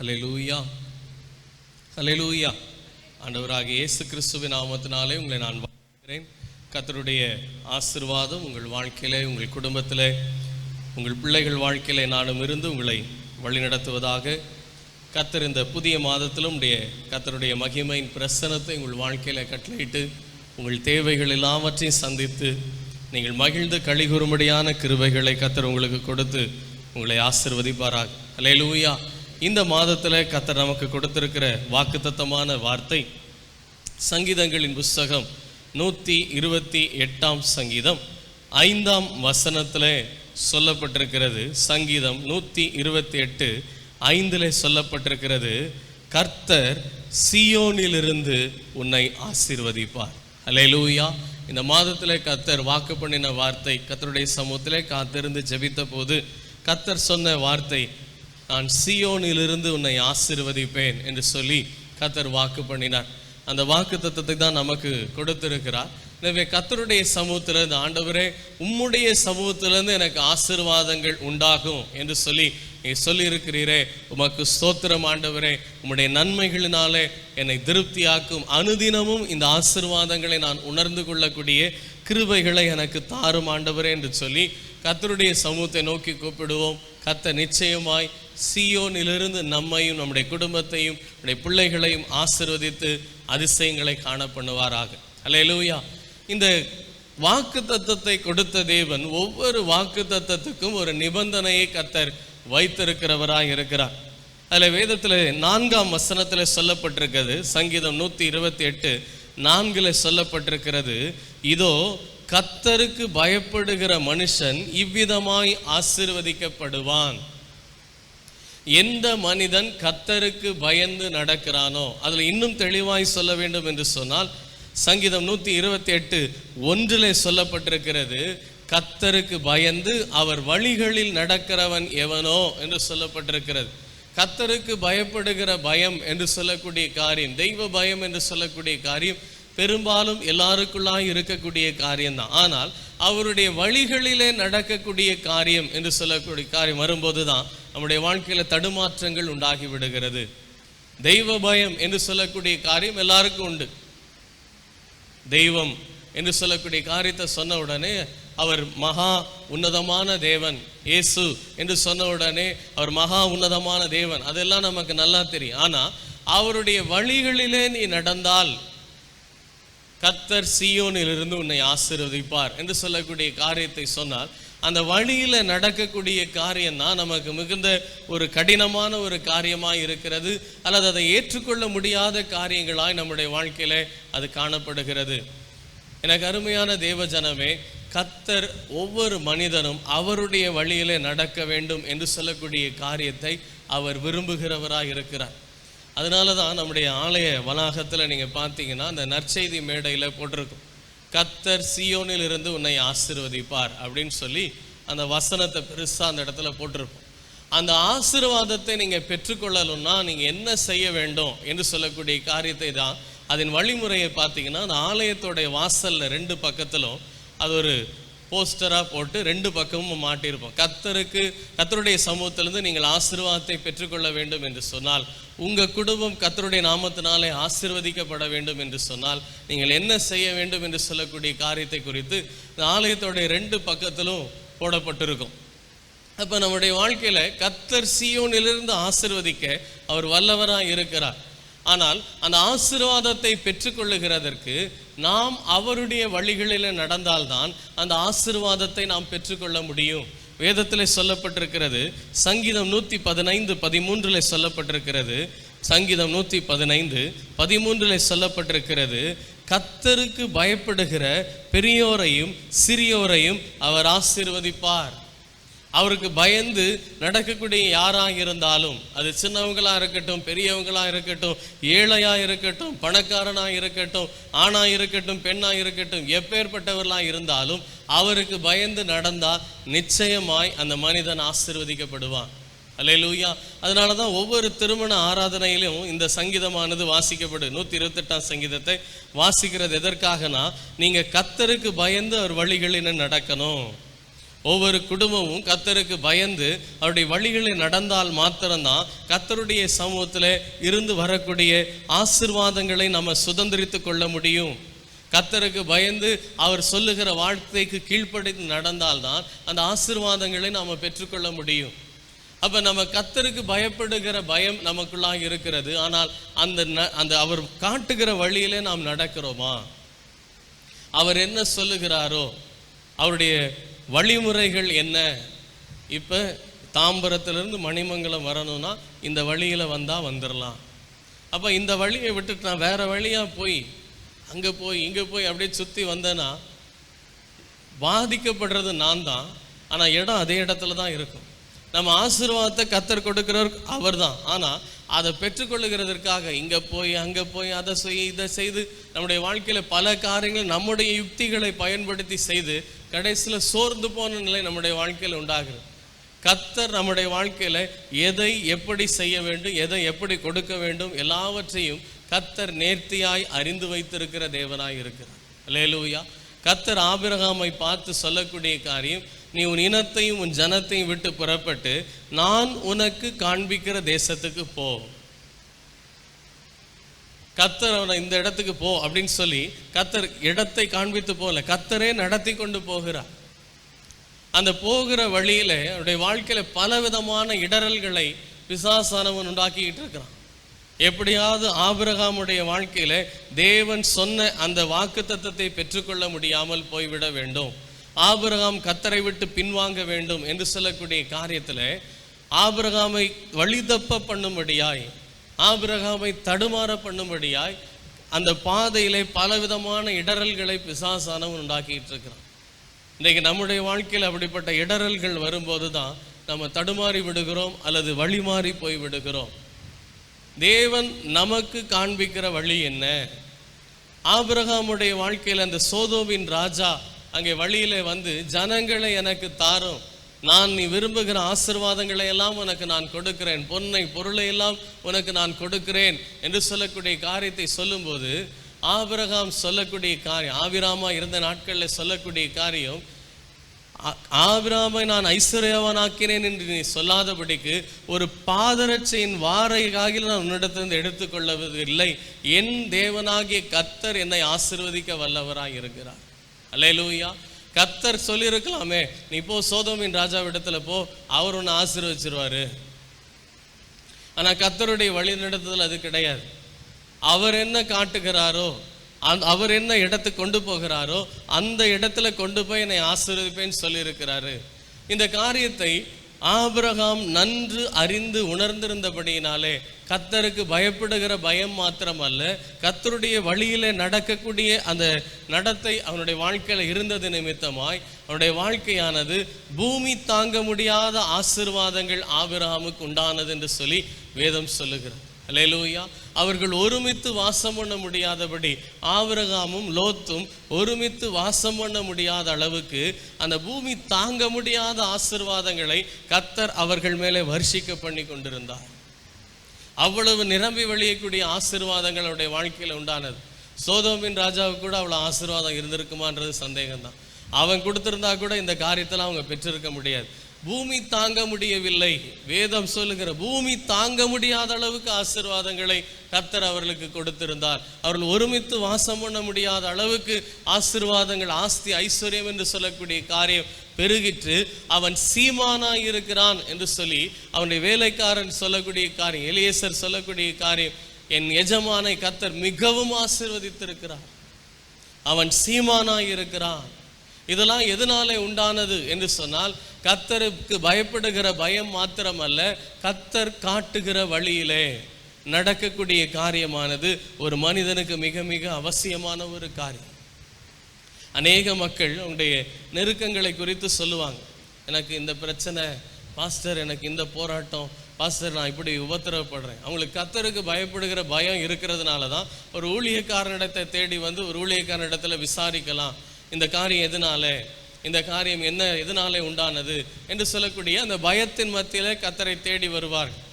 ஹalleluya. லூயா ஆண்டவராக இயேசு கிறிஸ்துவின் நாமத்தினாலே உங்களை நான் வாழ்கிறேன் கத்தருடைய ஆசீர்வாதம் உங்கள் வாழ்க்கையிலே உங்கள் குடும்பத்தில் உங்கள் பிள்ளைகள் வாழ்க்கையிலே நானும் இருந்து உங்களை வழிநடத்துவதாக. கத்தர் இந்த புதிய மாதத்திலும் உடைய கத்தருடைய மகிமையின் பிரசனத்தை உங்கள் வாழ்க்கையில கட்டளையிட்டு உங்கள் தேவைகள் எல்லாவற்றையும் சந்தித்து நீங்கள் மகிழ்ந்து கழிகுறும்படியான கிருபைகளை கத்தர் உங்களுக்கு கொடுத்து உங்களை ஆசிர்வதிப்பாராக. அலையலூயா இந்த மாதத்தில் கத்தர் நமக்கு கொடுத்திருக்கிற வாக்குத்தத்தமான வார்த்தை சங்கீதங்களின் புஸ்தகம் நூற்றி இருபத்தி எட்டாம் சங்கீதம். ஐந்தாம் வசனத்தில் சொல்லப்பட்டிருக்கிறது சங்கீதம் நூற்றி இருபத்தி எட்டு ஐந்தில் சொல்லப்பட்டிருக்கிறது கர்த்தர் சியோனிலிருந்து உன்னை ஆசீர்வதிப்பார். அல்லேலூயா இந்த மாதத்தில் கர்த்தர் வாக்கு பண்ணின வார்த்தை கத்தருடைய சமூகத்திலே காத்திருந்து ஜெபித்த போது கத்தர் சொன்ன வார்த்தை நான் சியோனிலிருந்து உன்னை ஆசீர்வதிப்பேன் என்று சொல்லி கத்தர் வாக்கு பண்ணினார். அந்த வாக்கு தத்துவத்தை தான் நமக்கு கொடுத்திருக்கிறார். எனவே கத்தருடைய சமூகத்தில் ஆண்டவரே உம்முடைய சமூகத்திலிருந்து எனக்கு ஆசீர்வாதங்கள் உண்டாகும் என்று சொல்லி நீ சொல்லியிருக்கிறீரே. உமக்கு ஸ்தோத்திரம் ஆண்டவரே. உம்முடைய நன்மைகளினாலே என்னை திருப்தியாக்கும். அனுதினமும் இந்த ஆசீர்வாதங்களை நான் உணர்ந்து கொள்ளக்கூடிய கிருபைகளை எனக்கு தாரும் ஆண்டவரே என்று சொல்லி கத்தருடைய சமூகத்தை நோக்கி கூப்பிடுவோம். கத்த நிச்சயமாய் சியோனிலிருந்து நம்மையும் நம்முடைய குடும்பத்தையும் நம்முடைய பிள்ளைகளையும் ஆசிர்வதித்து அதிசயங்களை காண பண்ணுவாராக அல்லேலூயா. இந்த வாக்கு தத்தத்தை கொடுத்த தேவன் ஒவ்வொரு வாக்கு தத்தத்துக்கும் ஒரு நிபந்தனையை கத்தர் வைத்திருக்கிறவராய் இருக்கிறார். அதில் வேதத்தில் நான்காம் வசனத்தில் சொல்லப்பட்டிருக்கிறது சங்கீதம் நூற்றி இருபத்தி எட்டு நான்கில் சொல்லப்பட்டிருக்கிறது இதோ கத்தருக்கு பயப்படுகிற மனுஷன் இவ்விதமாய் ஆசிர்வதிக்கப்படுவான். எந்த மனிதன் கத்தருக்கு பயந்து நடக்கிறானோ அதில் இன்னும் தெளிவாய் சொல்ல வேண்டும் என்று சொன்னால் சங்கீதம் நூற்றி இருபத்தி எட்டு ஒன்றிலே சொல்லப்பட்டிருக்கிறது கத்தருக்கு பயந்து அவர் வழிகளில் நடக்கிறவன் எவனோ என்று சொல்லப்பட்டிருக்கிறது. கத்தருக்கு பயப்படுகிற பயம் என்று சொல்லக்கூடிய காரியம் தெய்வ பயம் என்று சொல்லக்கூடிய காரியம் பெரும்பாலும் எல்லாருக்குள்ளாய் இருக்கக்கூடிய காரியம்தான். ஆனால் அவருடைய வழிகளிலே நடக்கக்கூடிய காரியம் என்று சொல்லக்கூடிய காரியம் வரும்போது தான் நம்முடைய வாழ்க்கையில் தடுமாற்றங்கள் உண்டாகி விடுகிறது தெய்வ பயம் என்று சொல்லக்கூடிய காரியம் எல்லாருக்கும் உண்டு. தெய்வம் என்று சொல்லக்கூடிய காரியத்தை சொன்ன உடனே அவர் மகா உன்னதமான தேவன் இயேசு என்று சொன்ன உடனே அவர் மகா உன்னதமான தேவன். அதெல்லாம் நமக்கு நல்லா தெரியும். ஆனால் அவருடைய வழிகளிலே நீ நடந்தால் கத்தர் சியோனிலிருந்து உன்னை ஆசிர்வதிப்பார் என்று சொல்லக்கூடிய காரியத்தை சொன்னால் அந்த வழியில நடக்கக்கூடிய காரியம் தான் நமக்கு மிகுந்த ஒரு கடினமான ஒரு காரியமாய் இருக்கிறது அல்லது அதை ஏற்றுக்கொள்ள முடியாத காரியங்களாய் நம்முடைய வாழ்க்கையில் அது காணப்படுகிறது. எனக்கு அருமையான தேவ ஜனமே கத்தர் ஒவ்வொரு மனிதனும் அவருடைய வழியிலே நடக்க வேண்டும் என்று சொல்லக்கூடிய காரியத்தை அவர் விரும்புகிறவராய் இருக்கிறார். அதனால தான் நம்முடைய ஆலய வளாகத்தில் நீங்கள் பார்த்தீங்கன்னா அந்த நற்செய்தி மேடையில் போட்டிருக்கும். கத்தர் சியோனில் இருந்து உன்னை ஆசீர்வதிப்பார் அப்படின்னு சொல்லி அந்த வசனத்தை பெருசாக அந்த இடத்துல போட்டிருக்கும். அந்த ஆசீர்வாதத்தை நீங்கள் பெற்றுக்கொள்ளணும்னா நீங்கள் என்ன செய்ய வேண்டும் என்று சொல்லக்கூடிய காரியத்தை தான் அதன் வழிமுறையை பார்த்தீங்கன்னா அந்த ஆலயத்தோடைய வாசலில் ரெண்டு பக்கத்திலும் அது ஒரு போஸ்டராக போட்டு ரெண்டு பக்கமும் மாட்டியிருப்போம். கத்தருக்கு கத்தருடைய சமூகத்திலிருந்து நீங்கள் ஆசீர்வாதத்தை பெற்றுக்கொள்ள வேண்டும் என்று சொன்னால் உங்கள் குடும்பம் கத்தருடைய நாமத்தினாலே ஆசிர்வதிக்கப்பட வேண்டும் என்று சொன்னால் நீங்கள் என்ன செய்ய வேண்டும் என்று சொல்லக்கூடிய காரியத்தை குறித்து இந்த ஆலயத்தோடைய ரெண்டு பக்கத்திலும் போடப்பட்டிருக்கும். அப்போ நம்முடைய வாழ்க்கையில் கத்தர் சியோனிலிருந்து ஆசிர்வதிக்க அவர் வல்லவராக இருக்கிறார். ஆனால் அந்த ஆசீர்வாதத்தை பெற்றுக்கொள்ளுகிறதற்கு நாம் அவருடைய வழிகளில் நடந்தால்தான் அந்த ஆசீர்வாதத்தை நாம் பெற்றுக்கொள்ள முடியும். வேதத்தில் சொல்லப்பட்டிருக்கிறது சங்கீதம் நூற்றி பதினைந்து பதிமூன்றில் சொல்லப்பட்டிருக்கிறது சங்கீதம் நூற்றி பதினைந்து பதிமூன்றில் சொல்லப்பட்டிருக்கிறது கத்தருக்கு பயப்படுகிற பெரியோரையும் சிறியோரையும் அவர் ஆசீர்வதிப்பார். அவருக்கு பயந்து நடக்கக்கூடிய யாராக இருந்தாலும் அது சின்னவங்களா இருக்கட்டும் பெரியவங்களா இருக்கட்டும் ஏழையா இருக்கட்டும் பணக்காரனா இருக்கட்டும் ஆணா இருக்கட்டும் பெண்ணா இருக்கட்டும் எப்பேற்பட்டவர்களா இருந்தாலும் அவருக்கு பயந்து நடந்தா நிச்சயமாய் அந்த மனிதன் ஆசிர்வதிக்கப்படுவான். அல்லேலூயா. அதனால தான் ஒவ்வொரு திருமண ஆராதனையிலும் இந்த சங்கீதமானது வாசிக்கப்படு. நூற்றி இருபத்தெட்டாம் சங்கீதத்தை வாசிக்கிறது எதற்காகனா நீங்கள் கத்தருக்கு பயந்து அவர் வழிகளில் நடக்கணும். ஒவ்வொரு குடும்பமும் கத்தருக்கு பயந்து அவருடைய வழிகளில் நடந்தால் மாத்திரம்தான் கத்தருடைய சமூகத்தில் இருந்து வரக்கூடிய ஆசிர்வாதங்களை நம்ம சுதந்திரித்து கொள்ள முடியும். கத்தருக்கு பயந்து அவர் சொல்லுகிற வாழ்க்கைக்கு கீழ்ப்படிந்து நடந்தால்தான் அந்த ஆசிர்வாதங்களை நாம் பெற்றுக்கொள்ள முடியும். அப்போ நம்ம கத்தருக்கு பயப்படுகிற பயம் நமக்குள்ளாக இருக்கிறது. ஆனால் அந்த ந- அந்த அவர் காட்டுகிற வழியிலே நாம் நடக்கிறோமா? அவர் என்ன சொல்லுகிறாரோ அவருடைய வழிமுறைகள் என்ன? இப்போ தாம்பரத்திலிருந்து மணிமங்கலம் வரணும்னா இந்த வழியில் வந்தால் வந்துடலாம் அப்போ இந்த வழியை விட்டுட்டு நான் வேறு வழியாக போய் அங்கே போய் இங்கே போய் அப்படியே சுற்றி வந்தேன்னா பாதிக்கப்படுறது நான் தான். ஆனால் இடம் அதே இடத்துல தான் இருக்கும். நம்ம ஆசீர்வாதத்தை கத்தர் கொடுக்கிறவர் அவர் தான். ஆனால் அதை பெற்றுக்கொள்ளுகிறதற்காக இங்கே போய் அங்கே போய் அதை செய் இதை செய்து நம்முடைய வாழ்க்கையில் பல காரியங்கள் நம்முடைய யுக்திகளை பயன்படுத்தி செய்து கடைசியில் சோர்ந்து போன நிலை நம்முடைய வாழ்க்கையில் உண்டாகிறது. கத்தர் நம்முடைய வாழ்க்கையில் எதை எப்படி செய்ய வேண்டும் எதை எப்படி கொடுக்க வேண்டும் எல்லாவற்றையும் கத்தர் நேர்த்தியாய் அறிந்து வைத்திருக்கிற தேவனாய் இருக்கிறார். லேலூயா கத்தர் ஆபிரகாமை பார்த்து சொல்லக்கூடிய காரியம் நீ உன் இனத்தையும் உன் ஜனத்தையும் விட்டு புறப்பட்டு நான் உனக்கு காண்பிக்கிற தேசத்துக்கு போ. கத்தர் அவனை இந்த இடத்துக்கு போ அப்படின்னு சொல்லி கத்தர் இடத்தை காண்பித்து போகல கத்தரே நடத்தி கொண்டு போகிறார். அந்த போகிற வழியில அவருடைய வாழ்க்கையில் பலவிதமான இடரல்களை பிசாசானவன் உண்டாக்கிக்கிட்டு இருக்கிறான். எப்படியாவது ஆபிரகாமுடைய வாழ்க்கையில தேவன் சொன்ன அந்த வாக்குத்தத்தத்தை பெற்றுக்கொள்ள முடியாமல் போய்விட வேண்டும். ஆபிரகாம் கத்தரை விட்டு பின்வாங்க வேண்டும் என்று சொல்லக்கூடிய காரியத்தில் ஆபிரகாமை வழிதப்ப பண்ணும்படியாய் ஆபிரகாமை தடுமாற பண்ணும்படியாய் அந்த பாதையிலே பலவிதமான இடரல்களை பிசாசானவன் உண்டாக்கிட்டு இருக்கிறான் இன்றைக்கு நம்முடைய வாழ்க்கையில் அப்படிப்பட்ட இடரல்கள் வரும்போது தான் நம்ம தடுமாறி விடுகிறோம் அல்லது வழிமாறி போய் விடுகிறோம். தேவன் நமக்கு காண்பிக்கிற வழி என்ன? ஆபிரகாமுடைய வாழ்க்கையில் அந்த சோதோவின் ராஜா அங்கே வழியில் வந்து ஜனங்களை எனக்கு தாரும். நான் நீ விரும்புகிற ஆசிர்வாதங்களை எல்லாம் உனக்கு நான் கொடுக்கிறேன். பொன்னை பொருளை எல்லாம் உனக்கு நான் கொடுக்கிறேன் என்று சொல்லக்கூடிய காரியத்தை சொல்லும்போது ஆபிரகாம் சொல்லக்கூடிய காரியம் ஆபிராமா இருந்த நாட்களில் சொல்லக்கூடிய காரியம் ஆ- ஆபிராமை நான் ஐஸ்வர்யவனாக்கினேன் என்று நீ சொல்லாதபடிக்கு ஒரு பாதரட்சையின் வாரைக்காக நான் உன்னிடத்திலிருந்து எடுத்துக்கொள்ளவில்லை. என் தேவனாகிய கத்தர் என்னை ஆசிர்வதிக்க வல்லவராக இருக்கிறார் அல்லேலூயா. கத்தர் சொல்லியிருக்கலாமே. நீ போ சோதோமின் ராஜாவிடத்துல போ அவர் உன்னை ஆசீர்வச்சிருவாரு. ஆனால் கத்தருடைய வழிநடத்துதல் அது கிடையாது. அவர் என்ன காட்டுகிறாரோ அந் அவர் என்ன இடத்துக்கு கொண்டு போகிறாரோ அந்த இடத்துல கொண்டு போய் என்னை ஆசீர்வதிப்பேன்னு சொல்லியிருக்கிறாரு. இந்த காரியத்தை ஆபிரகாம் நன்று அறிந்து உணர்ந்திருந்தபடியினாலே கத்தருக்கு பயப்படுகிற பயம் மாத்திரமல்ல. கத்தருடைய வழியில நடக்கக்கூடிய அந்த நடத்தை அவனுடைய வாழ்க்கையில இருந்தது நிமித்தமாய் அவனுடைய வாழ்க்கையானது பூமி தாங்க முடியாத ஆசீர்வாதங்கள் ஆபிரகாமுக்கு உண்டானது என்று சொல்லி வேதம் சொல்லுகிறார் அலையலூயா அவர்கள் ஒருமித்து வாசம் பண்ண முடியாதபடி ஆவரகாமும் லோத்தும் ஒருமித்து வாசம் பண்ண முடியாத அளவுக்கு அந்த பூமி தாங்க முடியாத ஆசீர்வாதங்களை கத்தர் அவர்கள் மேலே வர்ஷிக்க பண்ணி கொண்டிருந்தார். அவ்வளவு நிரம்பி வழியக்கூடிய ஆசிர்வாதங்கள் அவருடைய வாழ்க்கையில உண்டானது. சோதோமின் ராஜாவுக்கு கூட அவ்வளவு ஆசிர்வாதம் இருந்திருக்குமான்றது சந்தேகம்தான். அவன் கொடுத்திருந்தா கூட இந்த காரியத்தில் அவங்க பெற்றிருக்க முடியாது. பூமி தாங்க முடியவில்லை. வேதம் சொல்லுகிற பூமி தாங்க முடியாத அளவுக்கு ஆசீர்வாதங்களை கர்த்தர் அவர்களுக்கு கொடுத்திருந்தார். அவர்கள் ஒருமித்து வாசம் பண்ண முடியாத அளவுக்கு ஆசீர்வாதங்கள் ஆஸ்தி ஐஸ்வர்யம் என்று சொல்லக்கூடிய காரியம் பெருகிற்று. அவன் சீமானா இருக்கிறான் என்று சொல்லி அவனுடைய வேலைக்காரன் சொல்லக்கூடிய காரியம் எலியேசர் சொல்லக்கூடிய காரியம் என் எஜமானை கர்த்தர் மிகவும் ஆசிர்வதித்திருக்கிறார். அவன் சீமானா இருக்கிறான். இதெல்லாம் எதனாலே உண்டானது என்று சொன்னால் கத்தருக்கு பயப்படுகிற பயம் மாத்திரமல்ல கத்தர் காட்டுகிற வழியிலே நடக்கக்கூடிய காரியமானது ஒரு மனிதனுக்கு மிக மிக அவசியமான ஒரு காரியம். அநேக மக்கள் உங்களுடைய நெருக்கங்களை குறித்து சொல்லுவாங்க. எனக்கு இந்த பிரச்சனை பாஸ்டர் எனக்கு இந்த போராட்டம் பாஸ்டர் நான் இப்படி உபத்திரவப்படுறேன். அவங்களுக்கு கத்தருக்கு பயப்படுகிற பயம் இருக்கிறதுனால தான் ஒரு ஊழியக்காரனிடத்தை தேடி வந்து ஒரு ஊழியக்காரனிடத்தில் விசாரிக்கலாம். இந்த காரியம் எதனால? இந்த காரியம் என்ன எதனாலே உண்டானது? என்று சொல்லக்கூடிய அந்த பயத்தின் மத்தியில் கத்தரை தேடி வருவார்கள்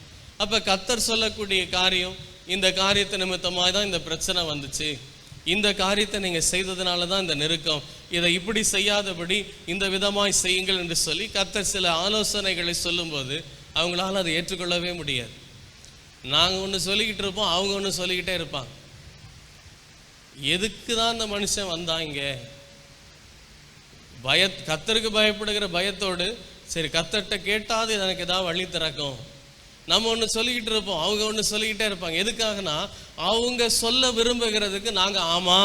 அப்போ கத்தர் சொல்லக்கூடிய காரியம் இந்த காரியத்தை நிமித்தமாக தான் இந்த பிரச்சனை வந்துச்சு. இந்த காரியத்தை நீங்கள் செய்ததுனால தான் இந்த நெருக்கம். இதை இப்படி செய்யாதபடி இந்த விதமாய் செய்யுங்கள் என்று சொல்லி கத்தர் சில ஆலோசனைகளை சொல்லும்போது அவங்களால அதை ஏற்றுக்கொள்ளவே முடியாது. நாங்கள் ஒன்று சொல்லிக்கிட்டு இருப்போம் அவங்க ஒன்று சொல்லிக்கிட்டே இருப்பாங்க. எதுக்கு தான் இந்த மனுஷன் வந்தாங்க பய கத்தருக்கு பயப்படுகிற பயத்தோடு சரி கத்தர்கிட்ட கேட்டாது எனக்கு ஏதாவது வழி திறக்கும். நம்ம ஒன்று சொல்லிக்கிட்டு இருப்போம். அவங்க ஒன்று சொல்லிக்கிட்டே இருப்பாங்க. எதுக்காகனா அவங்க சொல்ல விரும்புகிறதுக்கு நாங்கள் ஆமா.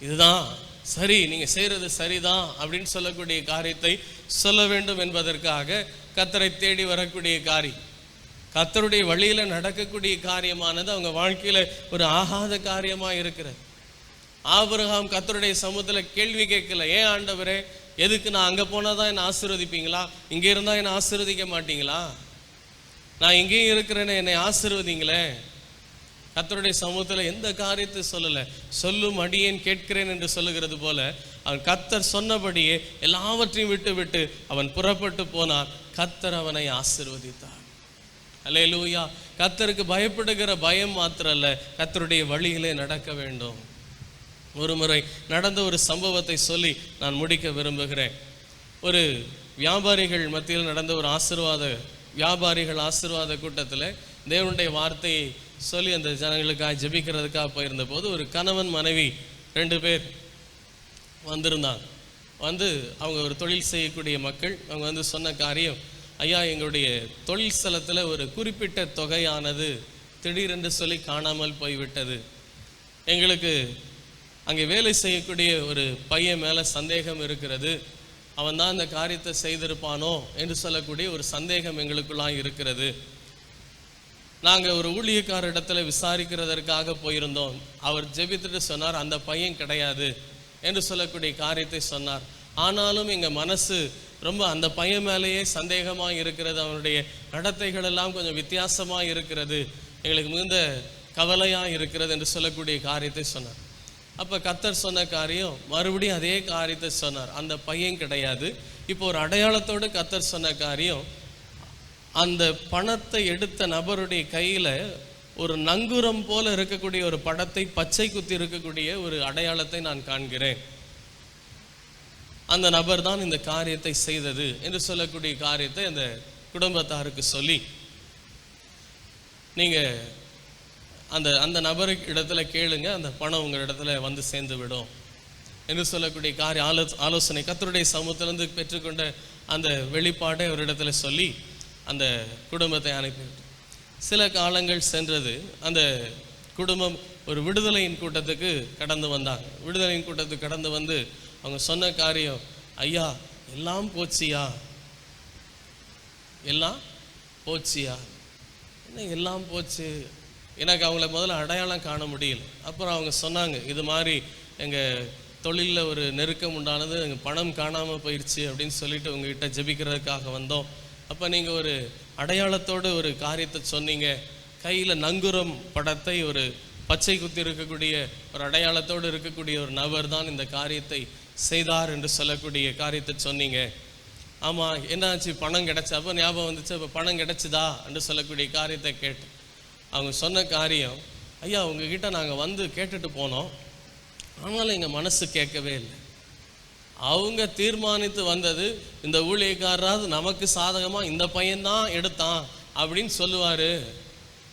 இதுதான். சரி நீங்கள் செய்கிறது சரிதான் அப்படின்னு சொல்லக்கூடிய காரியத்தை சொல்ல வேண்டும் என்பதற்காக கத்தரை தேடி வரக்கூடிய காரியம் கத்தருடைய வழியில் நடக்கக்கூடிய காரியமானது அவங்க வாழ்க்கையில் ஒரு ஆகாத காரியமாக இருக்கிறது. ஆபிரகாம் கத்தருடைய சமூகத்தில் கேள்வி கேட்கல ஏன் ஆண்டவரே எதுக்கு நான் அங்கே போனால் தான் என்னை ஆசீர்வதிப்பீங்களா? இங்கே இருந்தால் என்னை ஆசீர்வதிக்க மாட்டீங்களா? நான் இங்கேயும் இருக்கிறேன்னு என்னை ஆசீர்வதிங்களே? கத்தருடைய சமூகத்தில் எந்த காரியத்தை சொல்லலை. சொல்லும் அடியேன் கேட்கிறேன் என்று சொல்லுகிறது போல அவன் கத்தர் சொன்னபடியே எல்லாவற்றையும் விட்டு விட்டு அவன் புறப்பட்டு போனான். கத்தர் அவனை ஆசிர்வதித்தார். அல்ல லூயா கத்தருக்கு பயப்படுகிற பயம் மாத்திரம் அல்ல கத்தருடைய வழியிலே நடக்க வேண்டும். ஒரு முறை நடந்த ஒரு சம்பவத்தை சொல்லி நான் முடிக்க விரும்புகிறேன். ஒரு வியாபாரிகள் மத்தியில் நடந்த ஒரு ஆசீர்வாத வியாபாரிகள் ஆசீர்வாத கூட்டத்தில் தேவனுடைய வார்த்தையை சொல்லி அந்த ஜனங்களுக்காக ஜெபிக்கிறதுக்காக போயிருந்த போது ஒரு கணவன் மனைவி ரெண்டு பேர் வந்திருந்தாங்க. வந்து அவங்க ஒரு தொழில் செய்யக்கூடிய மக்கள் அவங்க வந்து சொன்ன காரியம் ஐயா எங்களுடைய தொழில் ஸ்தலத்தில் ஒரு குறிப்பிட்ட தொகையானது திடீரென்று சொல்லி காணாமல் போய்விட்டது. எங்களுக்கு அங்கே வேலை செய்யக்கூடிய ஒரு பையன் மேலே சந்தேகம் இருக்கிறது. அவன் தான் இந்த காரியத்தை செய்திருப்பானோ என்று சொல்லக்கூடிய ஒரு சந்தேகம் எங்களுக்குள்ளாக இருக்கிறது. நாங்கள் ஒரு ஊழியக்கார இடத்துல விசாரிக்கிறதற்காக போயிருந்தோம். அவர் ஜெபித்துட்டு சொன்னார் அந்த பையன் கிடையாது என்று சொல்லக்கூடிய காரியத்தை சொன்னார். ஆனாலும் எங்கள் மனசு ரொம்ப அந்த பையன் மேலேயே சந்தேகமாக இருக்கிறது. அவனுடைய நடத்தைகள் எல்லாம் கொஞ்சம் வித்தியாசமாக இருக்கிறது. எங்களுக்கு மிகுந்த கவலையாக இருக்கிறது என்று சொல்லக்கூடிய காரியத்தை சொன்னார். அப்போ கத்தர் சொன்ன காரியம் மறுபடியும் அதே காரியத்தை சொன்னார். அந்த பையன் கிடையாது. இப்போ ஒரு அடையாளத்தோடு கத்தர் சொன்ன காரியம் அந்த பணத்தை எடுத்த நபருடைய கையில் ஒரு நங்குரம் போல இருக்கக்கூடிய ஒரு படத்தை பச்சை குத்தி இருக்கக்கூடிய ஒரு அடையாளத்தை நான் காண்கிறேன். அந்த நபர் தான் இந்த காரியத்தை செய்தது என்று சொல்லக்கூடிய காரியத்தை அந்த குடும்பத்தாருக்கு சொல்லி நீங்கள் அந்த அந்த நபருக்கு இடத்துல கேளுங்க அந்த பணம் உங்கள் இடத்துல வந்து சேர்ந்து விடும் என்று சொல்லக்கூடிய காரிய ஆலோ ஆலோசனை கத்தருடைய சமூகத்திலிருந்து பெற்றுக்கொண்ட அந்த வெளிப்பாட்டை ஒரு இடத்துல சொல்லி அந்த குடும்பத்தை அனுப்பிவிட்டு சில காலங்கள் சென்றது அந்த குடும்பம் ஒரு விடுதலையின் கூட்டத்துக்கு கடந்து வந்தாங்க. விடுதலையின் கூட்டத்துக்கு கடந்து வந்து அவங்க சொன்ன காரியம் ஐயா எல்லாம் போச்சியா? எல்லாம் போச்சியா? என்ன எல்லாம் போச்சு? எனக்கு அவங்கள முதல்ல அடையாளம் காண முடியல. அப்புறம் அவங்க சொன்னாங்க இது மாதிரி எங்கள் தொழிலில் ஒரு நெருக்கம் உண்டானது எங்கள் பணம் காணாமல் போயிடுச்சு அப்படின்னு சொல்லிட்டு உங்ககிட்ட ஜெபிக்கிறதுக்காக வந்தோம். அப்போ நீங்கள் ஒரு அடையாளத்தோடு ஒரு காரியத்தை சொன்னீங்க. கையில் நங்குரம் படத்தை ஒரு பச்சை குத்தி இருக்கக்கூடிய ஒரு அடையாளத்தோடு இருக்கக்கூடிய ஒரு நபர் தான் இந்த காரியத்தை செய்தார் என்று சொல்லக்கூடிய காரியத்தை சொன்னீங்க. ஆமாம் என்னாச்சு? பணம் கிடைச்சா அப்போ ஞாபகம் வந்துச்சு அப்போ பணம் கிடைச்சுதா? என்று சொல்லக்கூடிய காரியத்தை கேட்டேன். அவங்க சொன்ன காரியம் ஐயா உங்ககிட்ட நாங்கள் வந்து கேட்டுட்டு போனோம். ஆனாலும் எங்கள் மனசு கேட்கவே இல்லை. அவங்க தீர்மானித்து வந்தது இந்த ஊழியக்காரராவது நமக்கு சாதகமாக இந்த பையன்தான் எடுத்தான் அப்படின்னு சொல்லுவார்.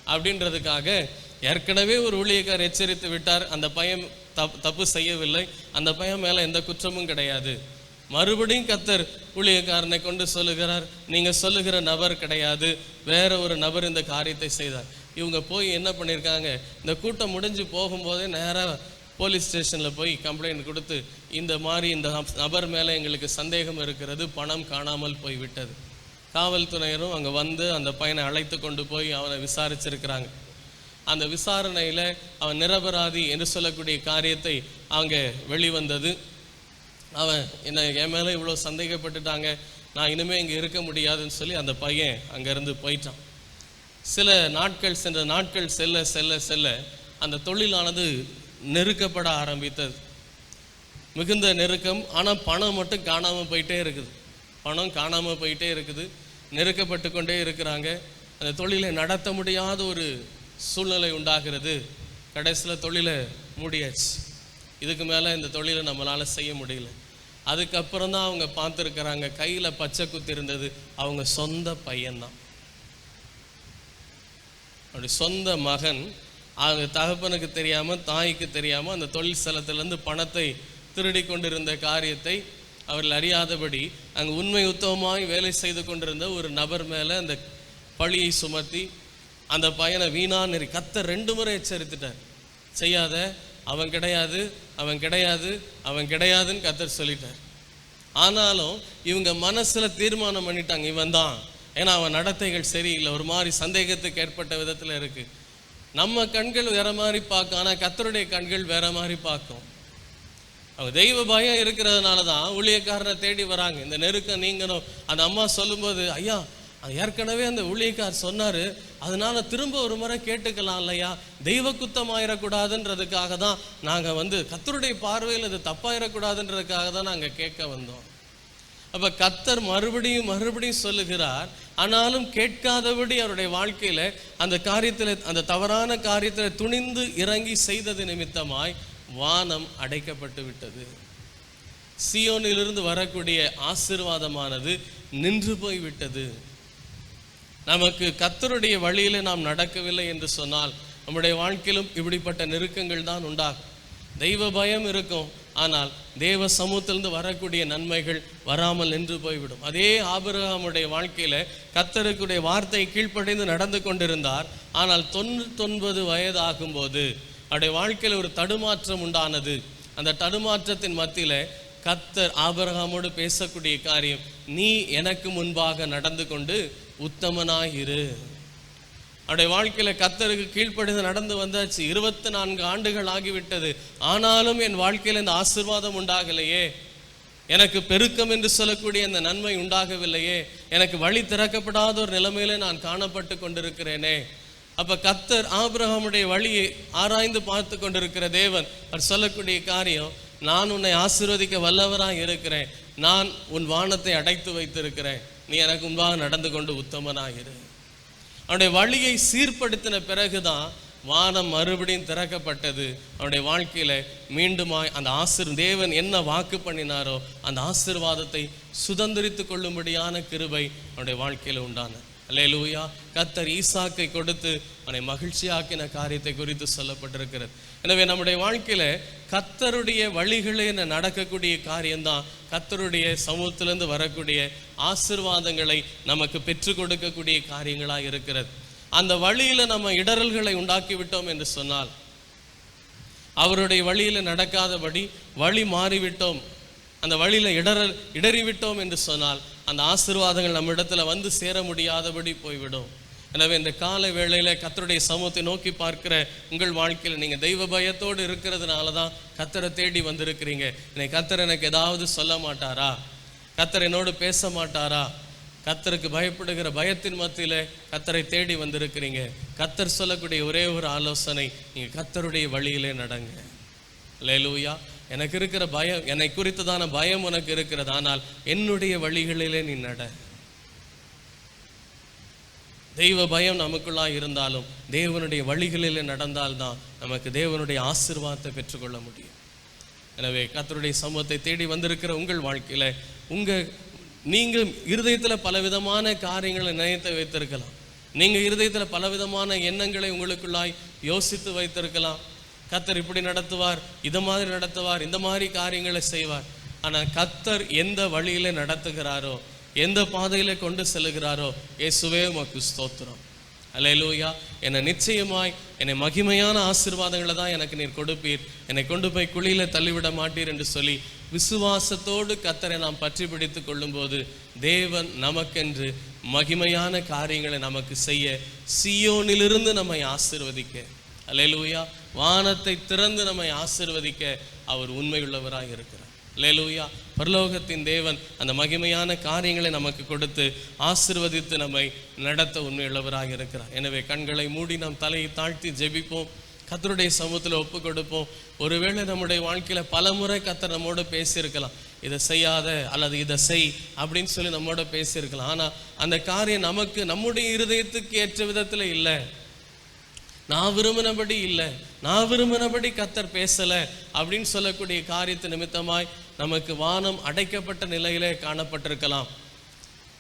அப்படின்றதுக்காக ஏற்கனவே ஒரு ஊழியக்கார் எச்சரித்து விட்டார். அந்த பையன் தப் தப்பு செய்யவில்லை. அந்த பையன் மேலே எந்த குற்றமும் கிடையாது. மறுபடியும் கத்தர் ஊழியக்காரனை கொண்டு சொல்லுகிறார். நீங்கள் சொல்லுகிற நபர் கிடையாது. வேற ஒரு நபர் இந்த காரியத்தை செய்தார். இவங்க போய் என்ன பண்ணியிருக்காங்க இந்த கூட்டம் முடிஞ்சு போகும்போதே நேராக போலீஸ் ஸ்டேஷனில் போய் கம்ப்ளைண்ட் கொடுத்து இந்த மாதிரி இந்த நபர் மேலே எங்களுக்கு சந்தேகம் இருக்கிறது பணம் காணாமல் போய் விட்டது காவல்துறையினரும் அங்கே வந்து அந்த பையனை அழைத்து கொண்டு போய் அவனை விசாரிச்சிருக்கிறாங்க. அந்த விசாரணையில் அவன் நிரபராதி என்று சொல்லக்கூடிய காரியத்தை அங்கே வெளிவந்தது. அவன் என்ன என் மேலே இவ்வளோ சந்தேகப்பட்டுட்டாங்க? நான் இனிமேல் இங்கே இருக்க முடியாதுன்னு சொல்லி அந்த பையன் அங்கேருந்து போயிட்டான். சில நாட்கள் சென்ற நாட்கள் செல்ல செல்ல செல்ல அந்த தொழிலானது நெருக்கப்பட ஆரம்பித்தது. மிகுந்த நெருக்கம் ஆனால் பணம் மட்டும் காணாமல் போயிட்டே இருக்குது. பணம் காணாமல் போயிட்டே இருக்குது. நெருக்கப்பட்டு கொண்டே இருக்கிறாங்க. அந்த தொழிலை நடத்த முடியாத ஒரு சூழ்நிலை உண்டாகிறது. கடைசியில் தொழிலை முடியாச்சு. இதுக்கு மேலே இந்த தொழிலை நம்மளால் செய்ய முடியல. அதுக்கப்புறம் தான் அவங்க பார்த்துருக்குறாங்க கையில் பச்சை குத்தி இருந்தது. அவங்க சொந்த பையன்தான். அப்படி சொந்த மகன் அவங்க தகப்பனுக்கு தெரியாமல் தாய்க்கு தெரியாமல் அந்த தொழில் ஸ்தலத்திலேருந்து பணத்தை திருடி கொண்டிருந்த காரியத்தை அவர்கள் அறியாதபடி அங்கே உண்மை உத்தமமாய் வேலை செய்து கொண்டிருந்த ஒரு நபர் மேலே அந்த பழியை சுமத்தி அந்த பையனை வீணான்னு கத்தை கத்த ரெண்டு முறை எச்சரித்துட்டார். செய்யாத அவன் கிடையாது அவன் கிடையாது அவன் கிடையாதுன்னு கத்தர் சொல்லிட்டார். ஆனாலும் இவங்க மனசில் தீர்மானம் பண்ணிட்டாங்க இவன் தான் ஏன்னா அவன் நடத்தைகள் சரியில்லை. ஒரு மாதிரி சந்தேகத்துக்கு ஏற்பட்ட விதத்தில் இருக்குது நம்ம கண்கள் வேற மாதிரி பார்க்கும். ஆனால் கத்தருடைய கண்கள் வேற மாதிரி பார்க்கும். அவங்க தெய்வ பயம் இருக்கிறதுனால தான் ஊழியக்காரனை தேடி வராங்க. இந்த நெருக்கம் நீங்கணும். அந்த அம்மா சொல்லும்போது ஐயா ஏற்கனவே அந்த ஊழியக்கார் சொன்னாரு. அதனால திரும்ப ஒரு முறை கேட்டுக்கலாம் இல்லையா? தெய்வ குத்தம் ஆயிடக்கூடாதுன்றதுக்காக தான் நாங்கள் வந்து கத்தருடைய பார்வையில் இது தப்பாயிடக்கூடாதுன்றதுக்காக தான் நாங்கள் கேட்க வந்தோம். அப்போ கத்தர் மறுபடியும் மறுபடியும் சொல்லுகிறார். ஆனாலும் கேட்காதபடி அவருடைய வாழ்க்கையில அந்த காரியத்தில் அந்த தவறான காரியத்தில் துணிந்து இறங்கி செய்தது நிமித்தமாய் வானம் அடைக்கப்பட்டு விட்டது. சியோனிலிருந்து வரக்கூடிய ஆசீர்வாதமானது நின்று போய்விட்டது நமக்கு கத்தருடைய வழியில நாம் நடக்கவில்லை என்று சொன்னால் நம்முடைய வாழ்க்கையிலும் இப்படிப்பட்ட நெருக்கங்கள் தான் உண்டாகும். தெய்வ பயம் இருக்கும். ஆனால் தேவ சமூகத்திலிருந்து வரக்கூடிய நன்மைகள் வராமல் நின்று போய்விடும். அதே ஆபிரகாமுடைய வாழ்க்கையில் கத்தருக்குடைய வார்த்தை கீழ்ப்படைந்து நடந்து கொண்டிருந்தார். ஆனால் தொண்ணூத்தொன்பது வயது ஆகும்போது அவருடைய வாழ்க்கையில் ஒரு தடுமாற்றம் உண்டானது. அந்த தடுமாற்றத்தின் மத்தியில் கத்தர் ஆபரகாமோடு பேசக்கூடிய காரியம் நீ எனக்கு முன்பாக நடந்து கொண்டு உத்தமனாயிரு. அவருடைய வாழ்க்கையில் கத்தருக்கு கீழ்ப்படிந்து நடந்து வந்தாச்சு. இருபத்தி நான்கு ஆண்டுகள் ஆகிவிட்டது. ஆனாலும் என் வாழ்க்கையில் இந்த ஆசீர்வாதம் உண்டாகலையே. எனக்கு பெருக்கம் என்று சொல்லக்கூடிய அந்த நன்மை உண்டாகவில்லையே. எனக்கு வழி திறக்கப்படாத ஒரு நிலைமையில நான் காணப்பட்டு கொண்டிருக்கிறேனே. அப்ப கத்தர் ஆபிரகமுடைய வழியை ஆராய்ந்து பார்த்து கொண்டிருக்கிற தேவன் அவர் சொல்லக்கூடிய காரியம் நான் உன்னை ஆசீர்வதிக்க வல்லவராக இருக்கிறேன். நான் உன் வானத்தை அடைத்து வைத்திருக்கிறேன். நீ எனக்கு முன்பாக நடந்து கொண்டு உத்தமனாயிரு. அவனுடைய வழியை சீர்படுத்தின பிறகுதான் வானம் மறுபடியும் திறக்கப்பட்டது. அவனுடைய வாழ்க்கையில மீண்டுமாய் அந்த ஆசிர் தேவன் என்ன வாக்கு பண்ணினாரோ அந்த ஆசீர்வாதத்தை சுதந்திரித்து கொள்ளும்படியான கிருபை அவனுடைய வாழ்க்கையில உண்டான அல்லேலூயா. கத்தர் ஈசாக்கை கொடுத்து அவனை மகிழ்ச்சியாக்கின காரியத்தை குறித்து சொல்லப்பட்டிருக்கிறது. எனவே நம்முடைய வாழ்க்கையில கத்தருடைய வழிகளில் நடக்கக்கூடிய காரியம்தான். கத்தருடைய சமூகத்திலிருந்து வரக்கூடிய ஆசிர்வாதங்களை நமக்கு பெற்றுக் கொடுக்கக்கூடிய காரியங்களாக இருக்கிறது. அந்த வழியில நம்ம இடரல்களை உண்டாக்கி விட்டோம் என்று சொன்னால் அவருடைய வழியில நடக்காதபடி வழி மாறிவிட்டோம். அந்த வழியில இடரல் இடறிவிட்டோம் என்று சொன்னால் அந்த ஆசீர்வாதங்கள் நம்ம இடத்துல வந்து சேர முடியாதபடி போய்விடும். எனவே இந்த கால வேளையில் கத்தருடைய சமூகத்தை நோக்கி பார்க்கிற உங்கள் வாழ்க்கையில் நீங்கள் தெய்வ பயத்தோடு இருக்கிறதுனால தான் கத்தரை தேடி வந்திருக்கிறீங்க. இன்னைக்கு கத்தர் எனக்கு ஏதாவது சொல்ல மாட்டாரா? கத்தர் என்னோடு பேச மாட்டாரா? கத்தருக்கு பயப்படுகிற பயத்தின் மத்தியில் கத்தரை தேடி வந்திருக்கிறீங்க. கத்தர் சொல்லக்கூடிய ஒரே ஒரு ஆலோசனை நீங்கள் கத்தருடைய வழியிலே நடங்க. லேலூயா எனக்கு இருக்கிற பயம் என்னை குறித்ததான பயம் உனக்கு இருக்கிறது. ஆனால் என்னுடைய வழிகளிலே நீ நட. தெய்வ பயம் நமக்குள்ளாக இருந்தாலும் தேவனுடைய வழிகளிலே நடந்தால்தான் நமக்கு தேவனுடைய ஆசிர்வாதத்தை பெற்றுக்கொள்ள முடியும். எனவே கத்தருடைய சமூகத்தை தேடி வந்திருக்கிற உங்கள் வாழ்க்கையில உங்கள் நீங்கள் இருதயத்தில் பலவிதமான காரியங்களை நினைத்து வைத்திருக்கலாம். நீங்கள் இருதயத்தில் பலவிதமான எண்ணங்களை உங்களுக்குள்ளாய் யோசித்து வைத்திருக்கலாம். கத்தர் இப்படி நடத்துவார் இதை மாதிரி நடத்துவார் இந்த மாதிரி காரியங்களை செய்வார். ஆனால் கத்தர் எந்த வழியில் நடத்துகிறாரோ எந்த பாதையில் கொண்டு செல்லுகிறாரோ இயேசுவே உமக்கு ஸ்தோத்திரம். அலையலூயா என்னை நிச்சயமாய் என்னை மகிமையான ஆசீர்வாதங்களை தான் எனக்கு நீர் கொடுப்பீர். என்னை கொண்டு போய் குழியில் தள்ளிவிட மாட்டீர் என்று சொல்லி விசுவாசத்தோடு கத்தரை நாம் பற்றி பிடித்து கொள்ளும்போது தேவன் நமக்கென்று மகிமையான காரியங்களை நமக்கு செய்ய சியோனிலிருந்து நம்மை ஆசீர்வதிக்க. அல்லேலூயா. வானத்தை திறந்து நம்மை ஆசிர்வதிக்க அவர் உண்மையுள்ளவராக இருக்கிறார். லேலூயா பரலோகத்தின் தேவன் அந்த மகிமையான காரியங்களை நமக்கு கொடுத்து ஆசிர்வதித்து நம்மை நடத்த உண்மையுள்ளவராக இருக்கிறார். எனவே கண்களை மூடி நாம் தலையை தாழ்த்தி ஜெபிப்போம். கத்தருடைய சமூகத்தில் ஒப்பு கொடுப்போம். ஒருவேளை நம்முடைய வாழ்க்கையில் பல முறை கத்தர் நம்மோடு பேசியிருக்கலாம். இதை செய்யாத அல்லது இதை செய் அப்படின்னு சொல்லி நம்மோட பேசியிருக்கலாம். ஆனால் அந்த காரியம் நமக்கு நம்முடைய இருதயத்துக்கு ஏற்ற விதத்தில் இல்லை. நான் விரும்பினபடி இல்லை நான் விரும்பினபடி கத்தர் பேசல அப்படின்னு சொல்லக்கூடிய காரியத்து நிமித்தமாய் நமக்கு வானம் அடைக்கப்பட்ட நிலையிலே காணப்பட்டிருக்கலாம்.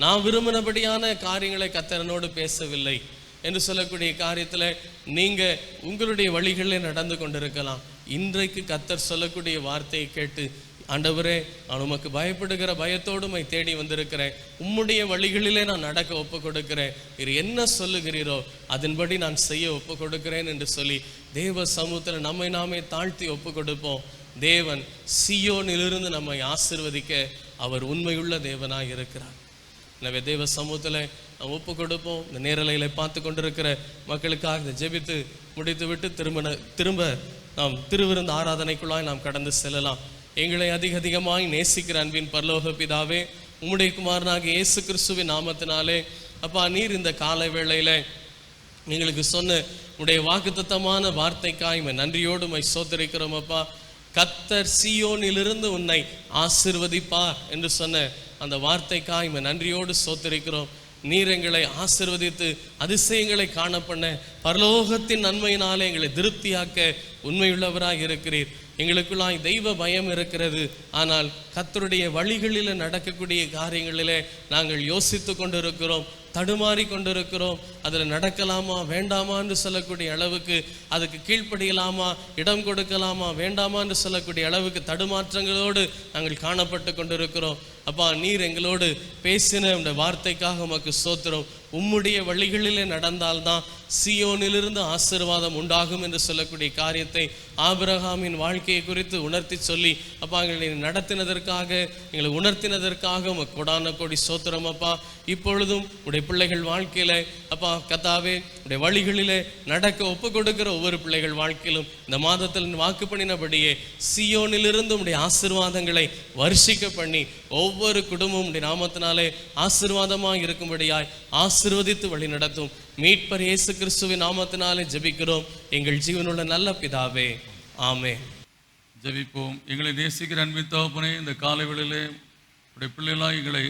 நான் விரும்பினபடியான காரியங்களை கத்தரனோடு பேசவில்லை என்று சொல்லக்கூடிய காரியத்தில் நீங்கள் உங்களுடைய வழிகளில் நடந்து கொண்டிருக்கலாம். இன்றைக்கு கத்தர் சொல்லக்கூடிய வார்த்தையை கேட்டு ஆண்டவரே நான் உமக்கு பயப்படுகிற பயத்தோடு உம்மை தேடி வந்திருக்கிறேன். உம்முடைய வழிகளிலே நான் நடக்க ஒப்பு கொடுக்கிறேன் இது என்ன சொல்லுகிறீரோ அதன்படி நான் செய்ய ஒப்பு கொடுக்கிறேன் என்று சொல்லி தேவ சமூகத்தில் நம்மை நாமே தாழ்த்தி ஒப்பு கொடுப்போம் தேவன் சியோனிலிருந்து நம்மை ஆசிர்வதிக்க அவர் உண்மையுள்ள தேவனாக இருக்கிறார். எனவே தேவ சமூகத்தில் நாம் ஒப்பு கொடுப்போம் இந்த நேரலையில் பார்த்து கொண்டிருக்கிற மக்களுக்காக இதை ஜெபித்து முடித்து விட்டு திரும்ப திரும்ப நாம் திருவிருந்த ஆராதனைக்குள்ளாய் நாம் கடந்து செல்லலாம். எங்களை அதிக அதிகமாய் நேசிக்கிற அன்பின் பரலோக பிதாவே உம்முடைய குமாரனாக இயேசு கிறிஸ்துவின் நாமத்தினாலே அப்பா நீர் இந்த கால வேளையில எங்களுக்கு சொன்ன உடைய வாக்குத்தத்தமான வார்த்தைக்காய் நன்றியோடு மை சோதரிக்கிறோம் அப்பா. கத்தர் சியோனிலிருந்து உன்னை ஆசிர்வதிப்பார் என்று சொன்ன அந்த வார்த்தைக்காய் நன்றியோடு சோத்தரிக்கிறோம். நீர் எங்களை ஆசிர்வதித்து அதிசயங்களை காணப்பண்ண பரலோகத்தின் நன்மையினாலே எங்களை திருப்தியாக்க உண்மையுள்ளவராக இருக்கிறீர். எங்களுக்குள்ளாய் தெய்வ பயம் இருக்கிறது. ஆனால் கத்தருடைய வழிகளில் நடக்கக்கூடிய காரியங்களிலே நாங்கள் யோசித்து கொண்டிருக்கிறோம் தடுமாறி கொண்டிருக்கிறோம். அதில் நடக்கலாமா வேண்டாமா என்று சொல்லக்கூடிய அளவுக்கு அதுக்கு கீழ்ப்படியலாமா இடம் கொடுக்கலாமா வேண்டாமா என்று சொல்லக்கூடிய அளவுக்கு தடுமாற்றங்களோடு நாங்கள் காணப்பட்டு கொண்டிருக்கிறோம். அப்பா நீர் எங்களோடு பேசின இந்த வார்த்தைக்காக உமக்கு சோத்திரம் உம்முடைய வழிகளிலே நடந்தால்தான் சியோனிலிருந்து ஆசீர்வாதம் உண்டாகும் என்று சொல்லக்கூடிய காரியத்தை ஆபிரகாமின் வாழ்க்கையை குறித்து உணர்த்தி சொல்லி அப்பா எங்களை நடத்தினதற்காக எங்களை உணர்த்தினதற்காக உமக்கு கொடான கோடி சோத்திரம் அப்பா. இப்பொழுதும் உடைய பிள்ளைகள் வாழ்க்கையில அப்பா கத்தாவே உடைய வழிகளிலே நடக்க ஒப்பு கொடுக்கிற ஒவ்வொரு பிள்ளைகள் வாழ்க்கையிலும் இந்த மாதத்தில் வாக்கு பண்ணினபடியே சியோனிலிருந்து உடைய ஆசிர்வாதங்களை வருஷிக்க பண்ணி ஒவ்வொரு குடும்பமும் உடைய நாமத்தினாலே ஆசிர்வாதமாக இருக்கும்படியாய் ஆசிர்வதித்து வழி நடத்தும். மீட்பர் இயேசு கிறிஸ்துவின் நாமத்தினாலே ஜெபிக்கிறோம். எங்கள் ஜீவனுள்ள நல்ல பிதாவே. ஆமே ஜெபிப்போம். எங்களை நேசிக்கிற அன்பித்தவப்பனே இந்த காலை வேளையிலே உடைய பிள்ளைகளாக எங்களை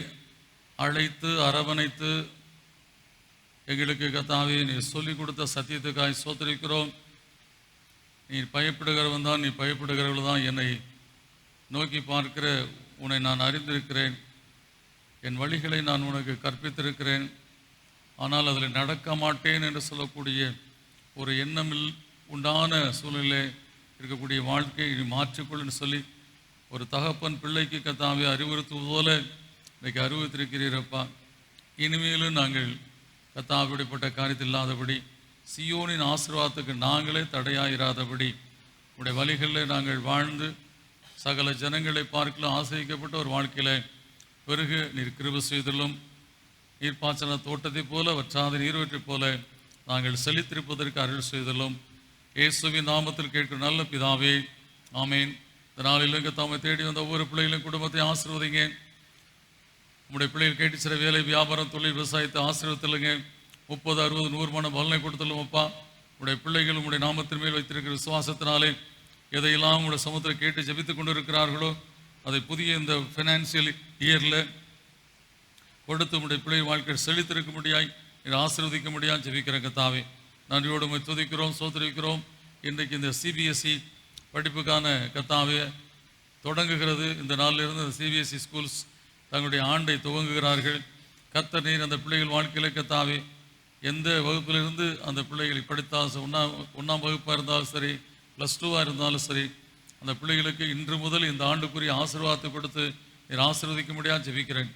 அழைத்து அரவணைத்து எங்களுக்கு கத்தாவே நீ சொல்லிக் கொடுத்த சத்தியத்துக்காய் சோத்திருக்கிறோம் நீ பயப்படுகிறவன் தான் நீ பயப்படுகிறவள் தான் என்னை நோக்கி பார்க்கிற உன்னை நான் அறிந்திருக்கிறேன். என் வழிகளை நான் உனக்கு கற்பித்திருக்கிறேன். ஆனால் அதில் நடக்க மாட்டேன் என்று சொல்லக்கூடிய ஒரு எண்ணமில் உண்டான சூழ்நிலை இருக்கக்கூடிய வாழ்க்கையை நீ மாற்றிக்கொள்ளுன்னு சொல்லி ஒரு தகப்பன் பிள்ளைக்கு கத்தாவே அறிவுறுத்துவது போல இன்றைக்கு அறிவுறுத்திருக்கிறீரப்பா இனிமேலும் நாங்கள் கத்தாவிடப்பட்ட காரியத்தில் இல்லாதபடி சியோனின் ஆசீர்வாதத்துக்கு நாங்களே தடையாயிராதபடி உடைய வழிகளில் நாங்கள் வாழ்ந்து சகல ஜனங்களை பார்க்கலாம் ஆசிரியக்கப்பட்ட ஒரு வாழ்க்கையில் பிறகு நீர் கிருப செய்தலும் நீர்ப்பாய்ச்சல தோட்டத்தைப் போல வற்றாத நீர்வற்றைப் போல நாங்கள் செழித்திருப்பதற்கு அருள் செய்தலும் இயேசுவின் நாமத்தில் கேட்கிற நல்ல பிதாவே ஆமேன். இந்த நாளிலும் தாமை தேடி வந்த ஒவ்வொரு பிள்ளைகளும் குடும்பத்தை ஆசிர்வதிங்க. உங்களுடைய பிள்ளைகள் கேட்டு சில வேலை வியாபாரம் தொழில் விவசாயத்தை ஆசீர்வத்திலுங்க முப்பது அறுபது நூறு மன பலனை கொடுத்துலும் அப்பா. உங்களுடைய பிள்ளைகள் உங்களுடைய நாமத்தின் மேல் வைத்திருக்கிற விசுவாசத்தினாலே எதையெல்லாம் உங்களோட சமுத்திரம் கேட்டு ஜபித்துக்கொண்டு இருக்கிறார்களோ அதை புதிய இந்த ஃபினான்சியல் இயரில் கொடுத்து உங்களுடைய பிள்ளை வாழ்க்கையை செழித்திருக்க முடியாய் இதை ஆசீர்வதிக்க முடியாது ஜெபிக்கிற கத்தாவே நன்றியோடு உம்மை துதிக்கிறோம் சோதரிக்கிறோம் இன்றைக்கு இந்த சிபிஎஸ்இ படிப்புக்கான கத்தாவே தொடங்குகிறது. இந்த நாளிலிருந்து இந்த சிபிஎஸ்இ ஸ்கூல்ஸ் தங்களுடைய ஆண்டை துவங்குகிறார்கள். கத்த நீர் அந்த பிள்ளைகள் வாழ்க்கையில் கத்தாவே எந்த வகுப்பிலிருந்து அந்த பிள்ளைகளை படித்தால் ஒன்றாம் ஒன்றாம் வகுப்பாக இருந்தாலும் சரி ப்ளஸ் டூவாக இருந்தாலும் சரி அந்த பிள்ளைகளுக்கு இன்று முதல் இந்த ஆண்டுக்குரிய ஆசீர்வாதத்தை கொடுத்து நீர் ஆசீர்வதிக்க முடியாது ஜெபிக்கிறேன்.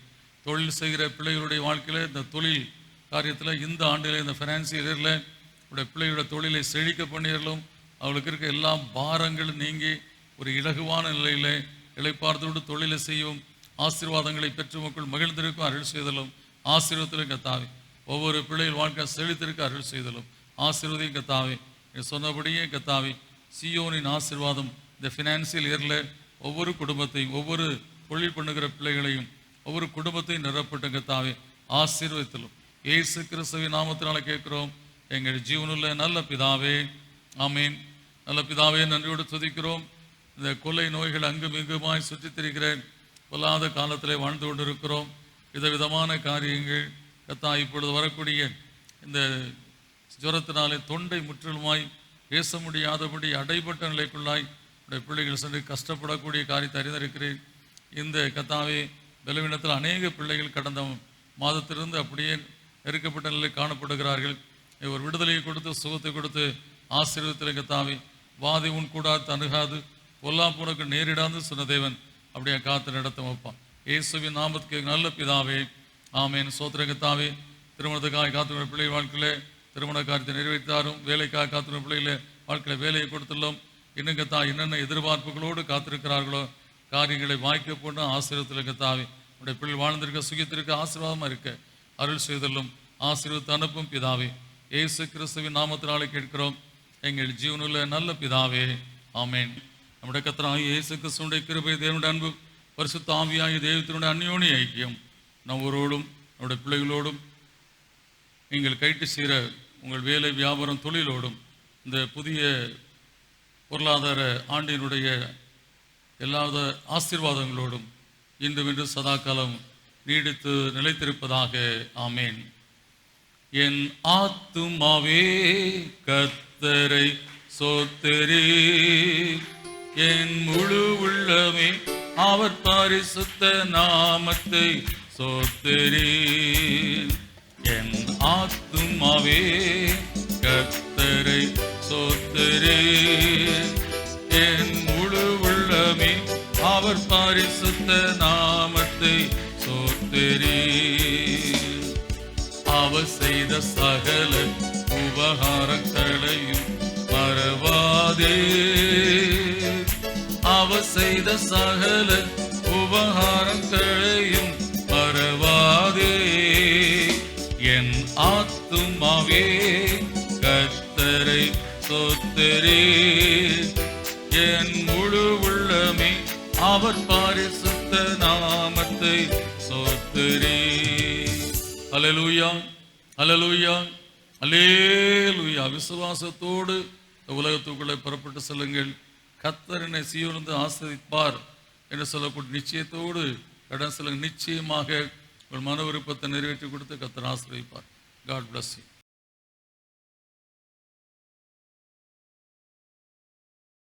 தொழில் செய்கிற பிள்ளைகளுடைய வாழ்க்கையில் இந்த தொழில் காரியத்தில் இந்த ஆண்டில் இந்த ஃபினான்சியல் இயரில் உடைய பிள்ளைகளோட தொழிலை செழிக்க பண்ணிடலும் அவளுக்கு இருக்க எல்லா பாரங்களும் நீங்கி ஒரு இலகுவான நிலையில் இழைப்பார்த்தோடு தொழிலை செய்யும் ஆசீர்வாதங்களை பெற்று மக்கள் மகிழ்ந்திருக்கும் அருள் செய்தலும் ஆசீர்வத்திலும் கத்தாவி ஒவ்வொரு பிள்ளைகள் வாழ்க்கை செழித்திருக்க அருள் செய்தலும் ஆசீர்வதியும் கத்தாவி நீ சொன்னபடியே கத்தாவி சியோனின் ஆசீர்வாதம் இந்த ஃபினான்சியல் இயரில் ஒவ்வொரு குடும்பத்தையும் ஒவ்வொரு தொழில் பண்ணுகிற பிள்ளைகளையும் ஒவ்வொரு குடும்பத்தையும் நிரப்பட்டுங்க கத்தாவே ஆசீர்வதித்தலும். இயேசு கிறிஸ்துவின் நாமத்தினால கேட்கிறோம். எங்கள் ஜீவனுள்ள நல்ல பிதாவே. ஆமீன். நல்ல பிதாவே நன்றியோடு துதிக்கிறோம். இந்த கொலை நோய்கள் அங்கும் இங்குமாய் சுற்றித் திரிகிறேன் பொல்லாத காலத்திலே வாழ்ந்து கொண்டிருக்கிறோம். விதவிதமான காரியங்கள் கத்தா இப்பொழுது வரக்கூடிய இந்த ஜுரத்தினாலே தொண்டை முற்றிலுமாய் பேச முடியாதபடி அடைபட்ட நிலைக்குள்ளாய் உடைய பிள்ளைகள் சென்று கஷ்டப்படக்கூடிய காரியத்தை அறிந்திருக்கிறேன். இந்த கத்தாவே பலவீனத்தில் அநேக பிள்ளைகள் கடந்த மாதத்திலிருந்து அப்படியே நெருக்கப்பட்ட நிலையில் காணப்படுகிறார்கள். ஒரு விடுதலையை கொடுத்து சுகத்தை கொடுத்து ஆசீர்வத்தில் கத்தாவே. வாதி உன் கூடாது அணுகாது பொல்லாப்பு உனக்கு நேரிடாது சொன்ன தேவன் அப்படியே காத்து நடத்த வைப்பான் இயேசுவின் நாமத்துக்கு நல்ல பிதாவே. ஆமேன். சோத்திர கத்தாவே திருமணத்துக்காக காத்துக்கிற பிள்ளை வாழ்க்கையிலே திருமண காரியத்தை நிறைவேற்றாரும் வேலைக்காக காத்திருக்கும் பிள்ளைகளை வாழ்க்கையில் வேலையை கொடுத்துள்ளோம். இன்னும் கத்தா என்னென்ன எதிர்பார்ப்புகளோடு காத்திருக்கிறார்களோ காரியங்களை வாய்க்க போட்டு ஆசீர்வத்தில் கத்தாவி உடைய பிள்ளை வாழ்ந்திருக்க சுகித்திருக்க ஆசீர்வாதமாக இருக்க. அருள் செய்தலும் ஆசீர்வத்தை அனுப்பும் பிதாவே. இயேசு கிறிஸ்துவின் நாமத்தினாலே கேட்கிறோம். எங்கள் ஜீவனுள்ள நல்ல பிதாவே. ஆமேன். நம்முடைய கத்தராக இயேசு கிறிஸ்துடைய கிருபை தேவனுடைய அன்பு பரிசுத்த ஆவியாகிய தெய்வத்தினுடைய அந்யோனி ஐக்கியம். நம்மோரோடும் நம்முடைய பிள்ளைகளோடும் நீங்கள் கைட்டு செய்கிற உங்கள் வேலை வியாபாரம் தொழிலோடும் இந்த புதிய பொருளாதார ஆண்டினுடைய எல்லாவித ஆசீர்வாதங்களோடும் இன்றும் இன்று சதாகாலம் நீடித்து நிலைத்திருப்பதாக ஆமேன். என் ஆத்துமாவே கத்தரை சோத்தரி என் முழு உள்ளமே அவர் பரிசுத்த நாமத்தை சோத்தரே என் ஆத்துமாவே கத்தரை சோத்தரே. என் முழு உள்ளமே அவர் பரிசுத்த நாமத்தை சோத்தரே. அவர் செய்த சகல உபகாரங்களையும் மறவாதே. அவர் செய்த சகல உபகாரங்களையும் என் ஆத்துமாவே கர்த்தரை சொத்தரே. என் முழு உள்ளமே அவர் பாரிசுத்த நாமத்தை சொத்தரே. அலலூயா அலலூயா அலேலுயா விசுவாசத்தோடு உலகத்துக்குள்ளே புறப்பட்டு செல்லுங்கள். கத்தரனை சீர்ந்து ஆசிரிப்பார் என்று சொல்லக்கூடிய நிச்சயத்தோடு கடன் செல்லுங்கள் நிச்சயமாக உங்கள் மன விருப்பத்தை நிறைவேற்றி கொடுத்து கத்தர் ஆசிரியப்பார் காட் பிளஸ் யூ